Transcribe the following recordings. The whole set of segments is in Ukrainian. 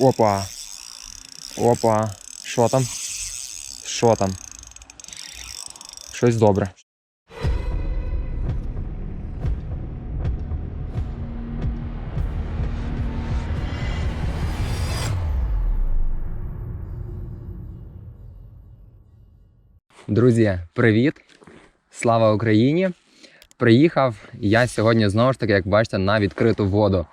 Опа. Опа. Що там? Що там? Щось добре. Друзі, привіт! Слава Україні! Приїхав я сьогодні знову ж таки, як бачите, на відкриту воду.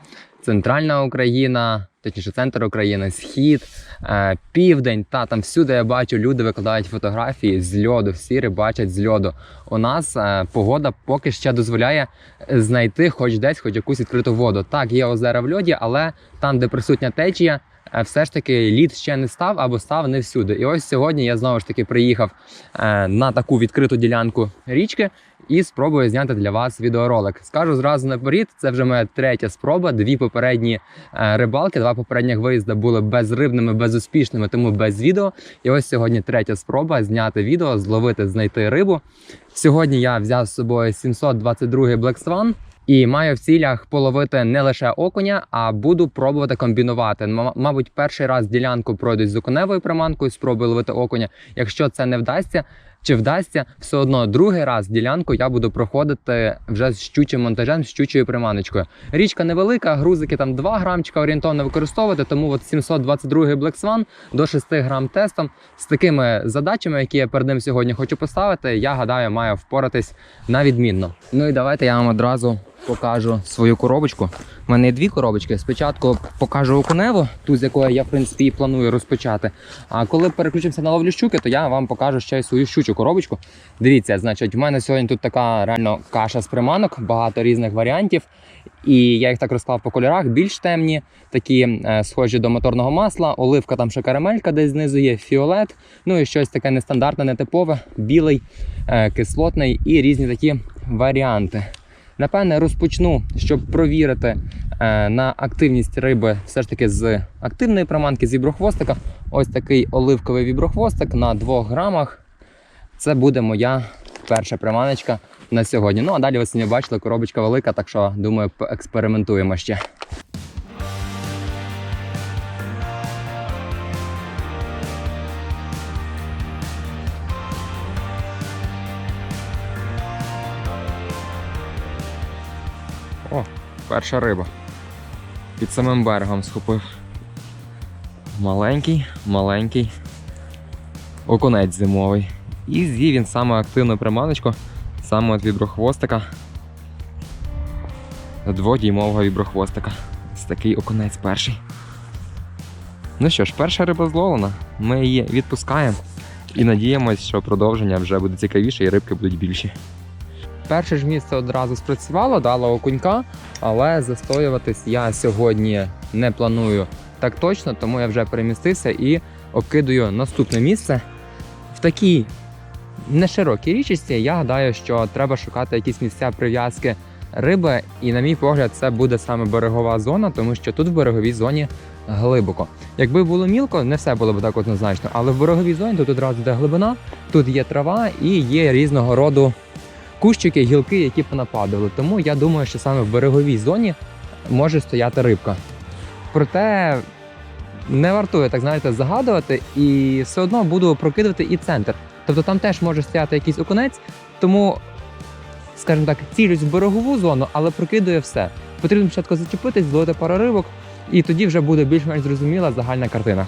Центральна Україна, точніше, центр України, схід, е, південь. Та там всюди я бачу, люди викладають фотографії з льоду, всі рибачать з льоду. У нас е, погода поки ще дозволяє знайти хоч десь, хоч якусь відкриту воду. Так, є озера в льоді, але там, де присутня течія, все ж таки лід ще не став або став не всюди. І ось сьогодні я знову ж таки приїхав е, на таку відкриту ділянку річки і спробую зняти для вас відеоролик. Скажу зразу наперед, це вже моя третя спроба. Дві попередні е, рибалки, два попередніх виїзди були безрибними, безуспішними, тому без відео. І ось сьогодні третя спроба зняти відео, зловити, знайти рибу. Сьогодні я взяв з собою 722 Black Swan. І маю в цілях половити не лише окуня, а буду пробувати комбінувати. М- Мабуть, перший раз ділянку пройдуть з окуневою приманкою, спробую ловити окуня. Якщо це не вдасться, чи вдасться, все одно другий раз ділянку я буду проходити вже з щучим монтажем, з щучою приманочкою. Річка невелика, грузики там 2 грамчика орієнтовно використовувати, тому от 722 Black Swan до 6 грам тестом з такими задачами, які я перед ним сьогодні хочу поставити, я гадаю, маю впоратись на відмінно. Ну і давайте я вам одразу покажу свою коробочку. У мене є дві коробочки. Спочатку покажу окуневу, ту з якої я в принципі і планую розпочати. А коли переключимося на ловлю щуки, то я вам покажу ще й свою щучу коробочку. Дивіться, значить, в мене сьогодні тут така реально каша з приманок, багато різних варіантів. І я їх так розклав по кольорах, більш темні, такі е, схожі до моторного масла, оливка там ще карамелька десь знизу є, фіолет, ну і щось таке нестандартне, нетипове, білий, е, кислотний і різні такі варіанти. Напевне, розпочну, щоб провірити е, на активність риби все ж таки з активної приманки з віброхвостика. Ось такий оливковий віброхвостик на 2 грамах. Це буде моя перша приманочка на сьогодні. Ну а далі ви самі бачили, коробочка велика, так що думаю, експериментуємо ще. Перша риба. Під самим берегом схопив. Маленький, маленький окунець зимовий. І з'їв він саме активну приманочку, саме от віброхвостика. Дводіймового віброхвостика. Ось такий окунець перший. Ну що ж, перша риба зловлена. Ми її відпускаємо і надіємось, що продовження вже буде цікавіше і рибки будуть більші. Перше ж місце одразу спрацювало, дало окунька, але застоюватись я сьогодні не планую так точно, тому я вже перемістився і обкидую наступне місце. В такій неширокій річці я гадаю, що треба шукати якісь місця прив'язки риби, і, на мій погляд, це буде саме берегова зона, тому що тут в береговій зоні глибоко. Якби було мілко, не все було б так однозначно, але в береговій зоні тут одразу йде глибина, тут є трава і є різного роду кущики, гілки, які понападали. Тому я думаю, що саме в береговій зоні може стояти рибка. Проте не вартує так знаєте загадувати, і все одно буду прокидувати і центр. Тобто там теж може стояти якийсь окунець, тому, скажімо так, цілюсь в берегову зону, але прокидує все. Потрібно спочатку зачепитись, зловити пару рибок, і тоді вже буде більш-менш зрозуміла загальна картина.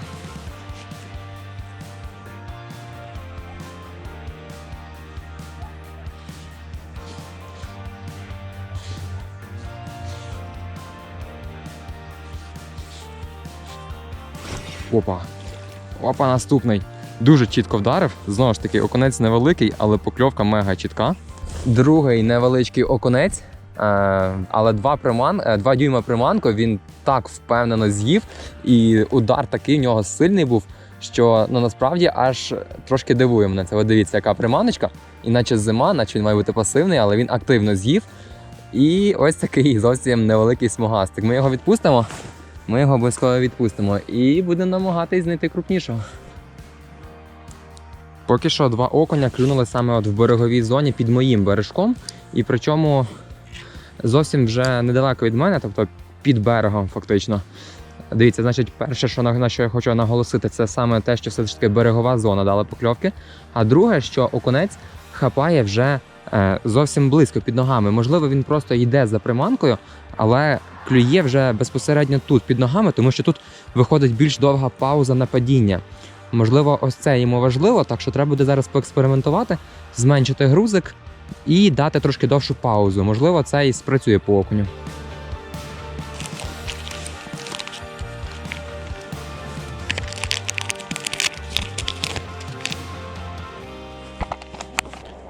Опа. Опа, наступний. Дуже чітко вдарив. Знову ж таки, окунець невеликий, але покльовка мега чітка. Другий невеличкий окунець, е, але два приман, е, два дюйма приманку він так впевнено з'їв, і удар такий в нього сильний був, що ну насправді аж трошки дивує мене це. Ви дивіться, яка приманочка, іначе зима, наче він має бути пасивний, але він активно з'їв. І ось такий зовсім невеликий смугастик. Ми його відпустимо. Ми його обов'язково відпустимо і будемо намагатись знайти крупнішого. Поки що два окуня клюнули саме от в береговій зоні під моїм бережком, і причому зовсім вже недалеко від мене, тобто під берегом, фактично. Дивіться, значить, перше, що на, що я хочу наголосити, це саме те, що все ж таки берегова зона дала покльовки. А друге, що окунець хапає вже е, зовсім близько під ногами. Можливо, він просто йде за приманкою, але клює вже безпосередньо тут під ногами, тому що тут виходить більш довга пауза на падіння. Можливо, ось це йому важливо, так що треба буде зараз поекспериментувати, зменшити грузик і дати трошки довшу паузу. Можливо, це і спрацює по окуню.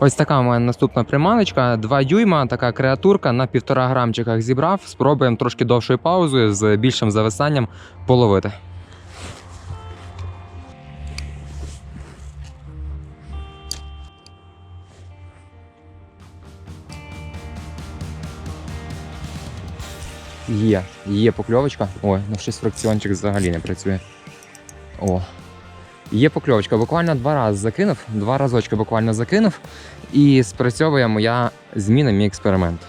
Ось така у мене наступна приманочка. 2 дюйма, така креатурка на півтора грамчиках зібрав. Спробуємо трошки довшою паузою з більшим зависанням половити. Є, є покльовочка. Ой, ну щось фракціончик взагалі не працює. О. Є покльовочка. Буквально два рази закинув, два разочки буквально закинув, і спрацьовує моя зміна, мій експеримент.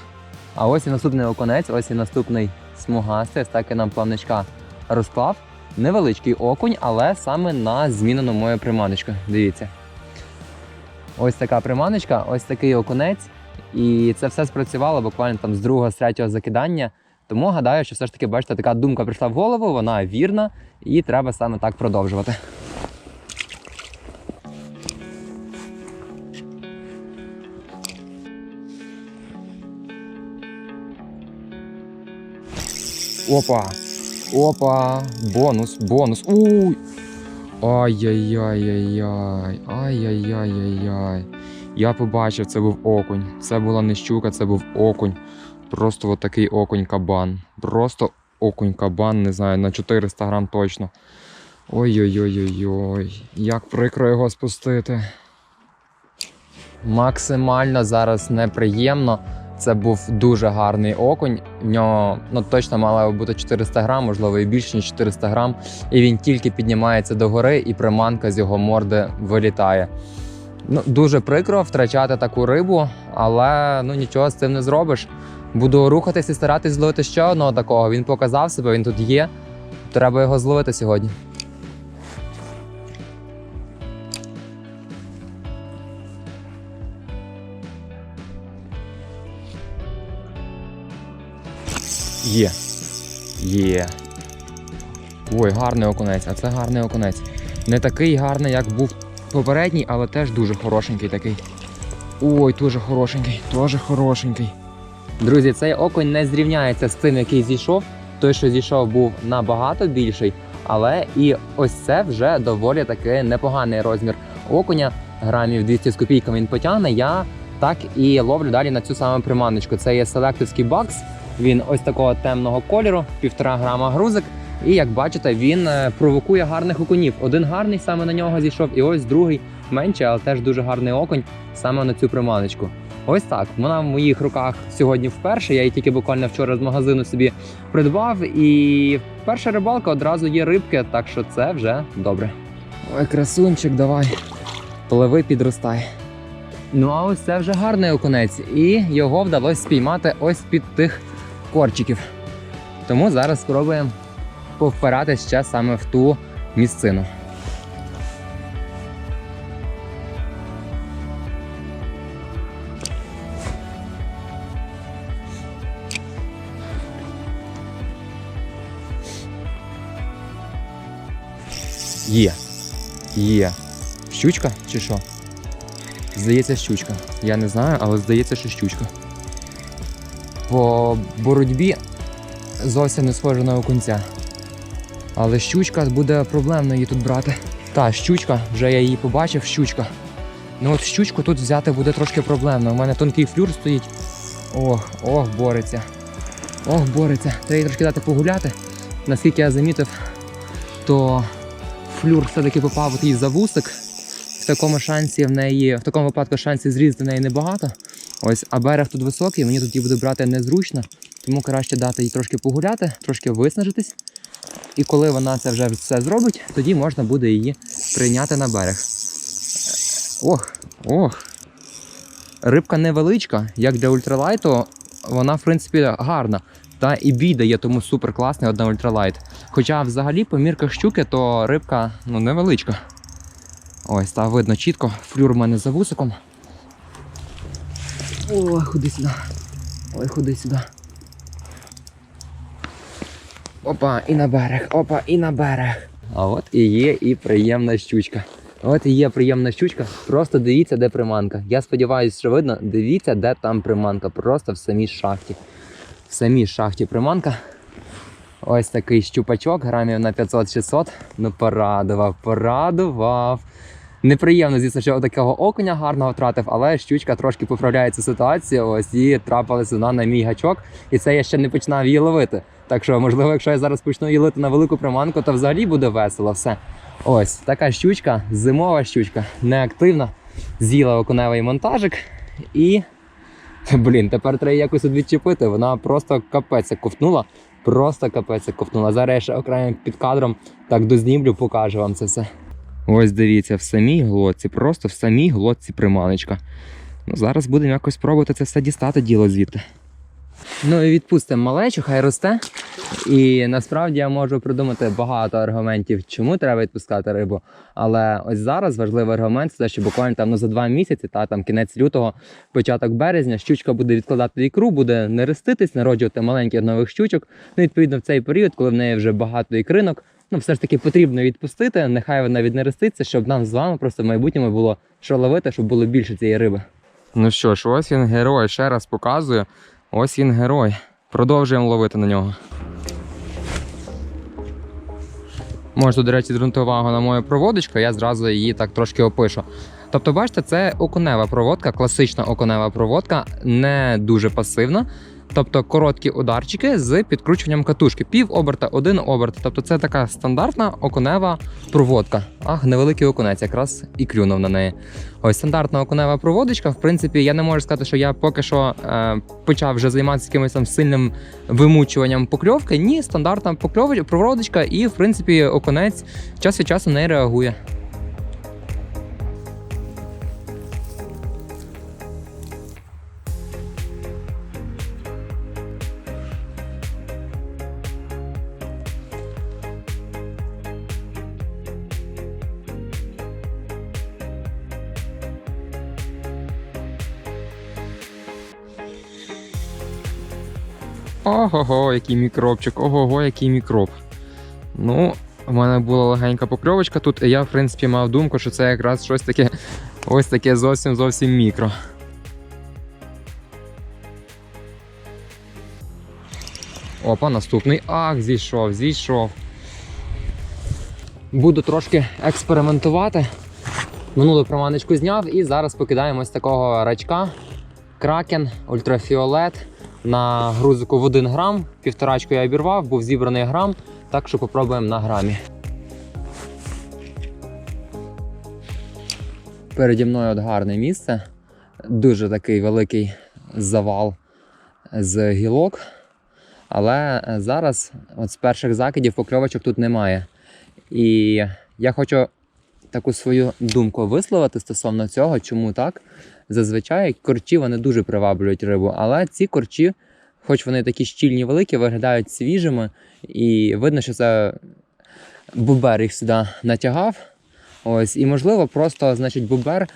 А ось і наступний оконець, ось і наступний смугастий. Ось так нам плавничка розклав. Невеличкий окунь, але саме на змінену мою приманочку. Дивіться. Ось така приманочка, ось такий окунець. І це все спрацювало буквально там з другого, з третього закидання. Тому гадаю, що все ж таки, бачите, така думка прийшла в голову, вона вірна, і треба саме так продовжувати. Опа! Опа! Бонус, бонус. Уй! Ай-яй-яй-яй-яй. Ай-яй-яй-яй-яй. Я побачив, це був окунь. Це була не щука, це був окунь. Просто от такий окунь-кабан. Просто окунь-кабан, не знаю, на 400 грам точно. Ой-ой-ой-ой-ой. Як прикро його спустити. Максимально зараз неприємно. Це був дуже гарний окунь. В нього ну, точно мало бути 400 грам, можливо, і більше ніж 400 грам. І він тільки піднімається догори, і приманка з його морди вилітає. Ну, дуже прикро втрачати таку рибу, але ну нічого з цим не зробиш. Буду рухатись і старатись зловити ще одного такого. Він показав себе, він тут є. Треба його зловити сьогодні. Є. Є. Ой, гарний окунець, а це гарний окунець. Не такий гарний, як був попередній, але теж дуже хорошенький такий. Ой, дуже хорошенький, дуже хорошенький. Друзі, цей окунь не зрівняється з тим, який зійшов. Той, що зійшов, був набагато більший, але і ось це вже доволі таки непоганий розмір окуня. Грамів 200 з копійками він потягне. Я так і ловлю далі на цю саму приманочку. Це є селективський бакс. Він ось такого темного кольору, півтора грама грузик. І як бачите, він е, провокує гарних окунів. Один гарний саме на нього зійшов, і ось другий менший, але теж дуже гарний окунь саме на цю приманочку. Ось так. Вона в моїх руках сьогодні вперше. Я її тільки буквально вчора з магазину собі придбав. І перша рибалка одразу є рибки, так що це вже добре. Ой, красунчик, давай. Пливи, підростай. Ну а ось це вже гарний окунець, і його вдалося спіймати ось під тих корчиків. Тому зараз спробуємо повпиратись ще саме в ту місцину. Є. Є. Щучка чи що? Здається, щучка. Я не знаю, але здається, що щучка. По боротьбі зовсім не схожа на окунця. Але щучка буде проблемно її тут брати. Та, щучка, вже я її побачив, щучка. Ну от щучку тут взяти буде трошки проблемно. У мене тонкий флюр стоїть. Ох, ох, бореться. Ох, бореться. Треба їй трошки дати погуляти. Наскільки я замітив, то флюр все-таки попав от їй за вусик. В такому шансі в неї, в такому випадку шансів зрізати неї небагато. Ось, а берег тут високий, мені тут її буде брати незручно, тому краще дати їй трошки погуляти, трошки виснажитись. І коли вона це вже все зробить, тоді можна буде її прийняти на берег. Ох, ох. Рибка невеличка, як для ультралайту, вона, в принципі, гарна. Та і бій дає тому супер класний одна ультралайт. Хоча взагалі по мірках щуки, то рибка ну, невеличка. Ось, та видно чітко, флюр у мене за вусиком. Ой, ходи сюди. Ой, ходи сюди. Опа, і на берег, опа, і на берег. А от і є і приємна щучка. От і є приємна щучка. Просто дивіться, де приманка. Я сподіваюся, що видно. Дивіться, де там приманка. Просто в самій шахті. В самій шахті приманка. Ось такий щупачок, грамів на 500-600. Ну, порадував, порадував. Неприємно, звісно, що такого окуня гарного втратив, але щучка трошки поправляє цю ситуацію. Ось і трапилась вона на мій гачок, і це я ще не починав її ловити. Так що, можливо, якщо я зараз почну її ловити на велику приманку, то взагалі буде весело все. Ось така щучка, зимова щучка, неактивна. З'їла окуневий монтажик і. Блін, тепер треба якось відчепити. Вона просто капець ковтнула. Просто капець ковтнула. Зараз я ще окремо під кадром так дознімлю, покажу вам це все. Ось дивіться, в самій глотці, просто в самій глотці приманочка. Ну, зараз будемо якось пробувати це все дістати діло звідти. Ну і відпустимо малечу, хай росте. І насправді я можу придумати багато аргументів, чому треба відпускати рибу. Але ось зараз важливий аргумент це що буквально там ну, за два місяці, та там кінець лютого, початок березня, щучка буде відкладати ікру, буде нереститись, народжувати маленьких нових щучок. Ну, відповідно, в цей період, коли в неї вже багато ікринок, ну все ж таки потрібно відпустити. Нехай вона віднереститься, щоб нам з вами просто в майбутньому було що ловити, щоб було більше цієї риби. Ну що ж, ось він герой. Ще раз показую. Ось він герой. Продовжуємо ловити на нього. Можете, до речі, звернути увагу на мою проводочку, я зразу її так трошки опишу. Тобто, бачите, це окунева проводка, класична окунева проводка, не дуже пасивна. Тобто короткі ударчики з підкручуванням катушки. Пів оберта, один оберт. Тобто це така стандартна окунева проводка. Ах, невеликий окунець, якраз і клюнув на неї. Ось стандартна окунева проводочка. В принципі, я не можу сказати, що я поки що е, почав вже займатися якимось там сильним вимучуванням покльовки. Ні, стандартна покльовочка, проводочка, і в принципі окунець час від часу не реагує. Ого-го, який мікробчик, ого-го, який мікроб. Ну, у мене була легенька покльовочка тут, і я, в принципі, мав думку, що це якраз щось таке ось таке зовсім зовсім мікро. Опа, наступний. Ах, зійшов, зійшов. Буду трошки експериментувати. Минулу проманочку зняв і зараз покидаємо ось такого рачка. Кракен, ультрафіолет на грузику в 1 грам. Півторачку я обірвав, був зібраний грам, так що попробуємо на грамі. Переді мною от гарне місце. Дуже такий великий завал з гілок. Але зараз от з перших закидів покльовочок тут немає. І я хочу таку свою думку висловити стосовно цього, чому так. Зазвичай корчі вони дуже приваблюють рибу, але ці корчі, хоч вони такі щільні великі, виглядають свіжими, і видно, що це бубер їх сюди натягав. Ось, і можливо, просто значить, бубер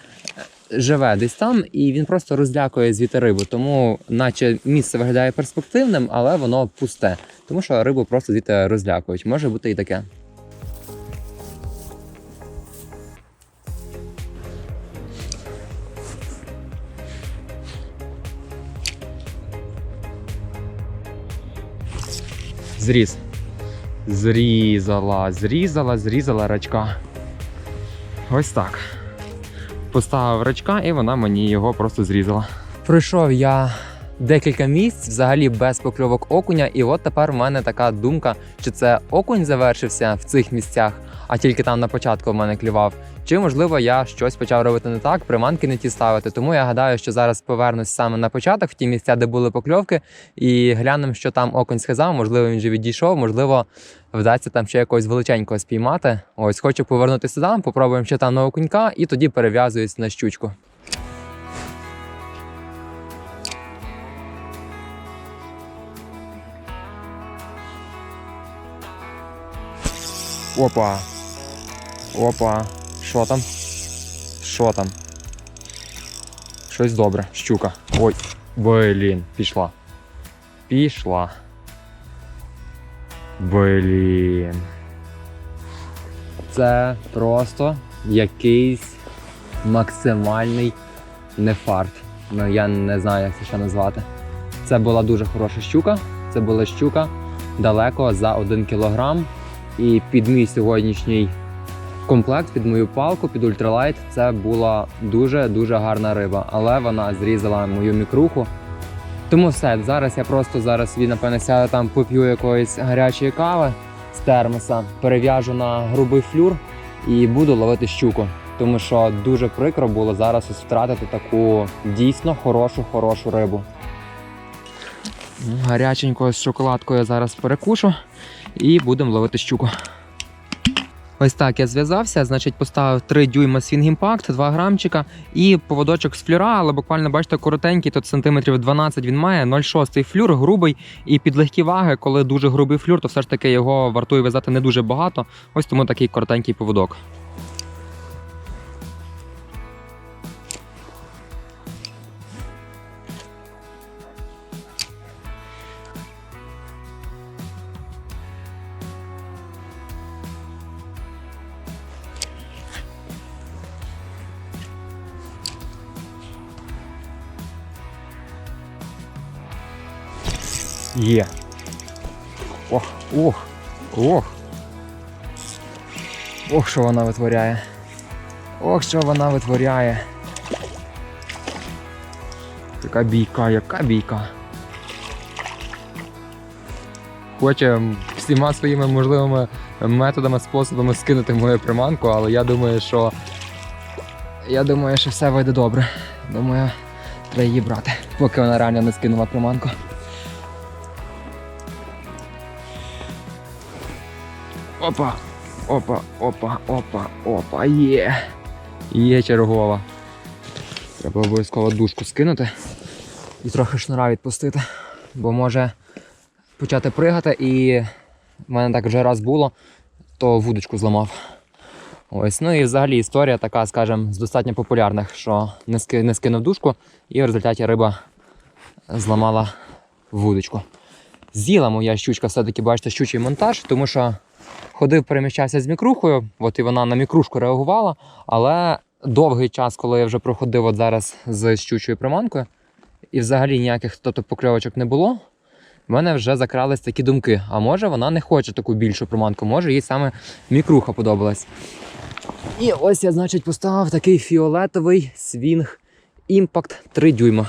живе десь там, і він просто розлякує звідти рибу. Тому, наче місце виглядає перспективним, але воно пусте. Тому що рибу просто звідти розлякують. Може бути і таке. Зріз. Зрізала, зрізала, зрізала рачка. Ось так. Поставив рачка, і вона мені його просто зрізала. Пройшов я декілька місць, взагалі без покльовок окуня, і от тепер в мене така думка, чи це окунь завершився в цих місцях, а тільки там на початку в мене клював. Чи можливо я щось почав робити не так, приманки не ті ставити. Тому я гадаю, що зараз повернусь саме на початок, в ті місця, де були покльовки, і глянемо, що там окунь сказав. Можливо, він же відійшов, можливо, вдасться там ще якогось величенького спіймати. Ось хочу повернутися там, попробуємо ще там на окунька, і тоді перев'язуюсь на щучку. Опа. Опа. Що там? Що там? Щось добре. Щука. Ой. Блін, пішла. Пішла. Блін. Це просто якийсь максимальний нефарт. Ну я не знаю, як це ще назвати. Це була дуже хороша щука. Це була щука далеко за 1 кілограм. І під мій сьогоднішній комплект, під мою палку, під ультралайт, це була дуже-дуже гарна риба. Але вона зрізала мою мікруху. Тому все, зараз я просто зараз собі, напевне, сяду там, поп'ю якоїсь гарячої кави з термоса, перев'яжу на грубий флюр і буду ловити щуку. Тому що дуже прикро було зараз ось втратити таку дійсно хорошу, хорошу рибу. Гаряченькою з шоколадкою я зараз перекушу і будемо ловити щуку. Ось так я зв'язався, значить, поставив 3 дюйма Swing Impact, 2 грамчика і поводочок з флюра, але буквально бачите, коротенький, тут сантиметрів 12 він має, 0,6 флюр, грубий. І під легкі ваги, коли дуже грубий флюр, то все ж таки його вартує в'язати не дуже багато. Ось тому такий коротенький поводок. Є. Ох, ох, ох. Ох, що вона витворяє. Ох, що вона витворяє. Така бійка, яка бійка. Хоче всіма своїми можливими методами, способами скинути мою приманку, але я думаю, що. Я думаю, що все вийде добре. Думаю, треба її брати, поки вона реально не скинула приманку. Опа, опа, опа, опа, опа, є. Є чергова. Треба обов'язково дужку скинути і трохи шнура відпустити, бо може почати пригати і в мене так вже раз було, то вудочку зламав. Ось, ну і взагалі історія така, скажімо, з достатньо популярних, що не, ски, не скинув дужку, і в результаті риба зламала вудочку. З'їла моя щучка, все-таки бачите, щучий монтаж, тому що ходив, переміщався з мікрухою, от і вона на мікрушку реагувала, але довгий час, коли я вже проходив от зараз з щучою приманкою, і взагалі ніяких тобто, покльовочок не було, в мене вже закрались такі думки. А може вона не хоче таку більшу приманку, може їй саме мікруха подобалась. І ось я, значить, поставив такий фіолетовий свінг Impact 3 дюйма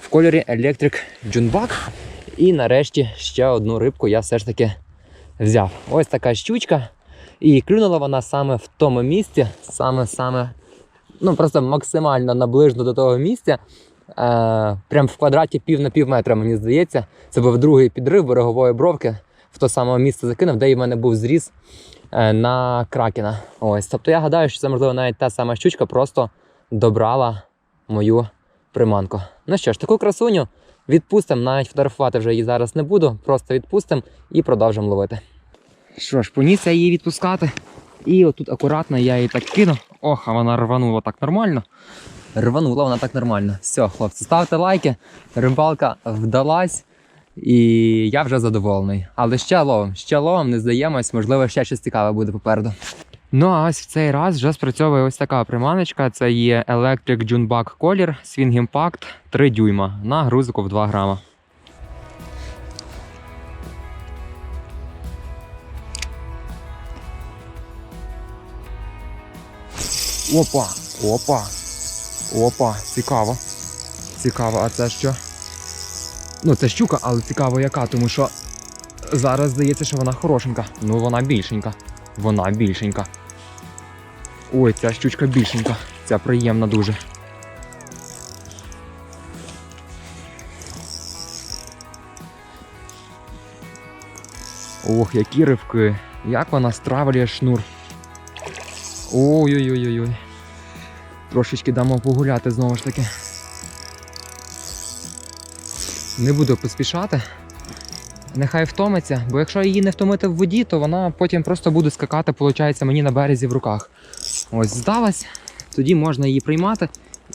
в кольорі Electric Junebug. І нарешті ще одну рибку я все ж таки взяв. Ось така щучка. І клюнула вона саме в тому місці, саме саме, ну просто максимально наближено до того місця. Е, прям в квадраті пів на пів метра, мені здається. Це був другий підрив берегової бровки. В то саме місце закинув, де і в мене був зріз е, на кракена. Ось. Тобто я гадаю, що це можливо навіть та сама щучка просто добрала мою приманку. Ну що ж, таку красуню відпустимо, навіть фотографувати вже її зараз не буду, просто відпустимо і продовжимо ловити. Що ж, поніс я її відпускати. І отут акуратно я її так кину. Ох, а вона рванула так нормально. Рванула вона так нормально. Все, хлопці, ставте лайки. Рибалка вдалась. І я вже задоволений. Але ще ловим, ще ловим, не здаємось, можливо, ще щось цікаве буде попереду. Ну а ось в цей раз вже спрацьовує ось така приманочка. Це є Electric Junebug Collar Swing Impact 3 дюйма на грузику в 2 грама. Опа, опа, опа, цікаво. Цікаво, а це що? Ну, це щука, але цікаво яка, тому що зараз здається, що вона хорошенька. Ну, вона більшенька. Вона більшенька. Ой, ця щучка більшенька. Ця приємна дуже. Ох, які ривки. Як вона стравлює шнур. Ой-ой-ой-ой. Трошечки дамо погуляти знову ж таки. Не буду поспішати. Нехай втомиться, бо якщо її не втомити в воді, то вона потім просто буде скакати, виходить, мені на березі в руках. Ось здалась, тоді можна її приймати.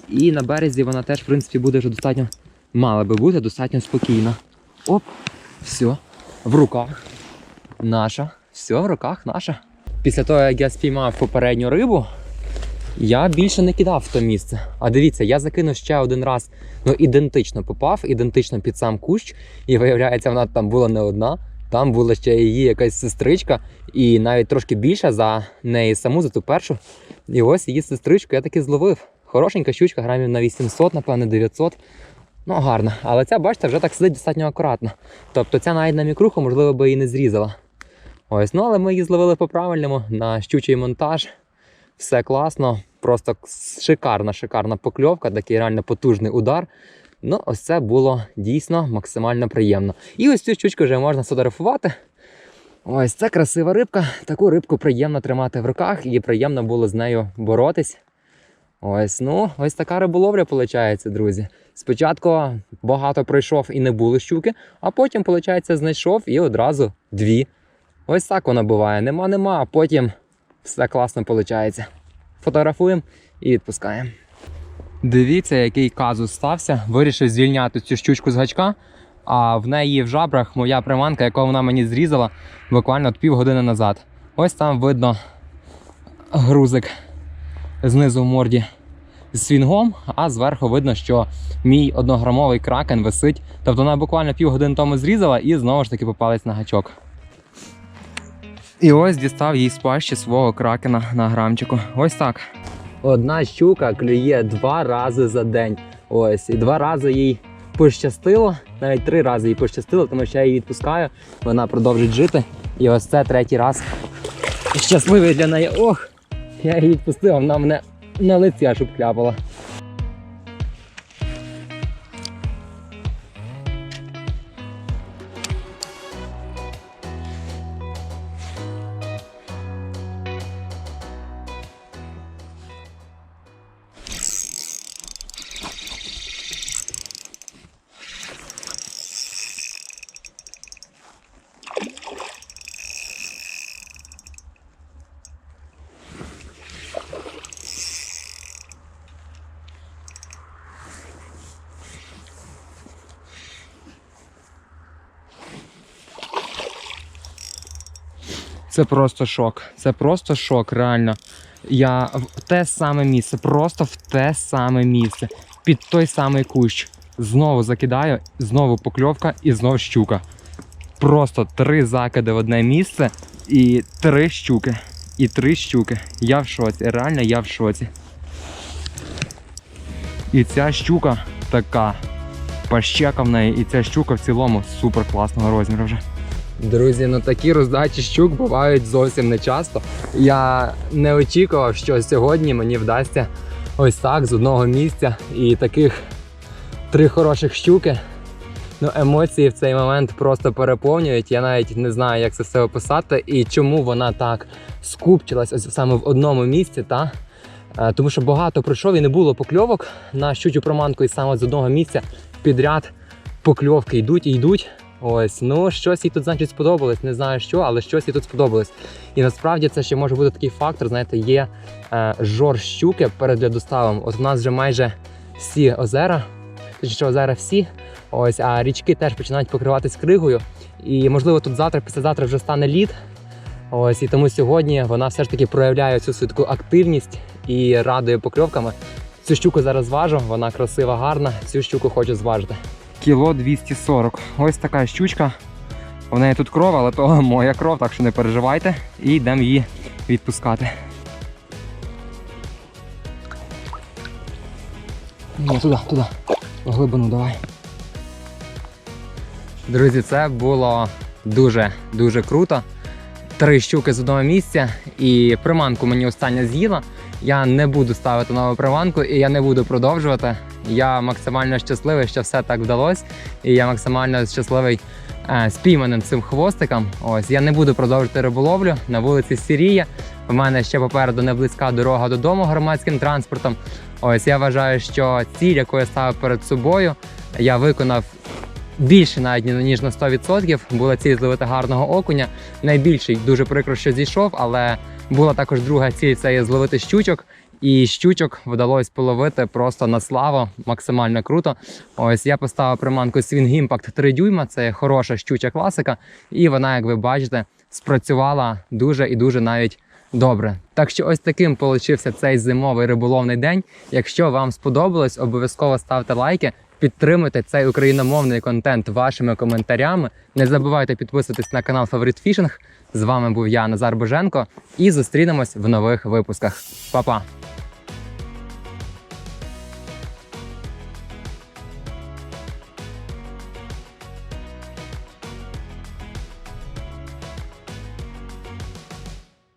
І на березі вона теж, в принципі, буде вже достатньо, мала би бути достатньо спокійна. Оп, все, в руках. Наша. Все, в руках наша. Після того, як я спіймав попередню рибу, я більше не кидав в то місце. А дивіться, я закинув ще один раз, ну ідентично попав, ідентично під сам кущ, і виявляється, вона там була не одна. Там була ще її якась сестричка, і навіть трошки більша за неї саму, за ту першу. І ось її сестричку я таки зловив. Хорошенька щучка, грамів на 800, напевно, 900. Ну, гарно. Але ця, бачите, вже так сидить достатньо акуратно. Тобто ця навіть на мікруху, можливо, би і не зрізала. Ось, ну але ми її зловили по-правильному на щучий монтаж. Все класно, просто шикарна, шикарна покльовка, такий реально потужний удар. Ну, ось це було дійсно максимально приємно. І ось цю щучку вже можна сфотографувати. Ось це красива рибка. Таку рибку приємно тримати в руках і приємно було з нею боротись. Ось, ну, ось така риболовля, виходить, друзі. Спочатку багато пройшов і не було щуки, а потім, виходить, знайшов і одразу дві. Ось так воно буває. Нема, нема, а потім все класно виходить. Фотографуємо і відпускаємо. Дивіться, який казус стався. Вирішив звільняти цю щучку з гачка, а в неї в жабрах моя приманка, яку вона мені зрізала буквально півгодини назад. Ось там видно грузик знизу в морді з свінгом, а зверху видно, що мій однограмовий кракен висить. Тобто вона буквально півгодини тому зрізала і знову ж таки попалась на гачок. І ось дістав їй з пащі свого кракена на грамчику. Ось так. Одна щука клює два рази за день. Ось, і два рази їй пощастило, навіть три рази їй пощастило, тому що я її відпускаю, вона продовжить жити. І ось це третій раз. Щасливий для неї. Ох! Я її відпустив, вона мене на лиці аж обкляпала. Це просто шок. Це просто шок, реально. Я в те саме місце, просто в те саме місце, під той самий кущ. Знову закидаю, знову покльовка і знову щука. Просто три закиди в одне місце і три щуки. І три щуки. Я в шоці. Реально я в шоці. І ця щука така пащека в неї, і ця щука в цілому супер класного розміру вже. Друзі, ну такі роздачі щук бувають зовсім не часто. Я не очікував, що сьогодні мені вдасться ось так з одного місця і таких три хороших щуки. Ну, емоції в цей момент просто переповнюють. Я навіть не знаю, як це все описати і чому вона так скупчилась ось саме в одному місці. Та? Е, Тому що багато пройшов і не було покльовок на щучу проманку, і саме з одного місця підряд покльовки йдуть і йдуть. Ось, ну щось їй тут, значить, сподобалось. Не знаю що, але щось їй тут сподобалось. І насправді це ще може бути такий фактор. Знаєте, є е, жор щуки перед льодоставом. От у нас вже майже всі озера, точніше озера всі. Ось, а річки теж починають покриватись кригою. І можливо тут завтра, післязавтра вже стане лід. Ось і тому сьогодні вона все ж таки проявляє цю свою таку активність і радує покльовками. Цю щуку зараз важу, вона красива, гарна. Цю щуку хочу зважити. Кіло 240. Ось така щучка. У неї тут кров, але то моя кров, так що не переживайте. І йдемо її відпускати. Ні, туди, туди. В глибину давай. Друзі, це було дуже дуже круто. Три щуки з одного місця, і приманку мені остання з'їла. Я не буду ставити нову приманку і я не буду продовжувати. Я максимально щасливий, що все так вдалося. І я максимально щасливий е, спійманим цим хвостиком. Ось я не буду продовжувати риболовлю на вулиці Сірія. У мене ще попереду не близька дорога додому громадським транспортом. Ось я вважаю, що ціль, яку я ставив перед собою, я виконав більше навіть ніж на 100%. Була ціль зловити гарного окуня. Найбільший дуже прикро, що зійшов, але була також друга ціль це є зловити щучок. І щучок вдалося половити просто на славу, максимально круто. Ось я поставив приманку Swing Impact 3 дюйма. Це хороша щуча класика, і вона, як ви бачите, спрацювала дуже і дуже навіть добре. Так що ось таким получився цей зимовий риболовний день. Якщо вам сподобалось, обов'язково ставте лайки. Підтримуйте цей україномовний контент вашими коментарями. Не забувайте підписуватись на канал Фаворит Фішинг. З вами був я, Назар Боженко, і зустрінемось в нових випусках. Па-па!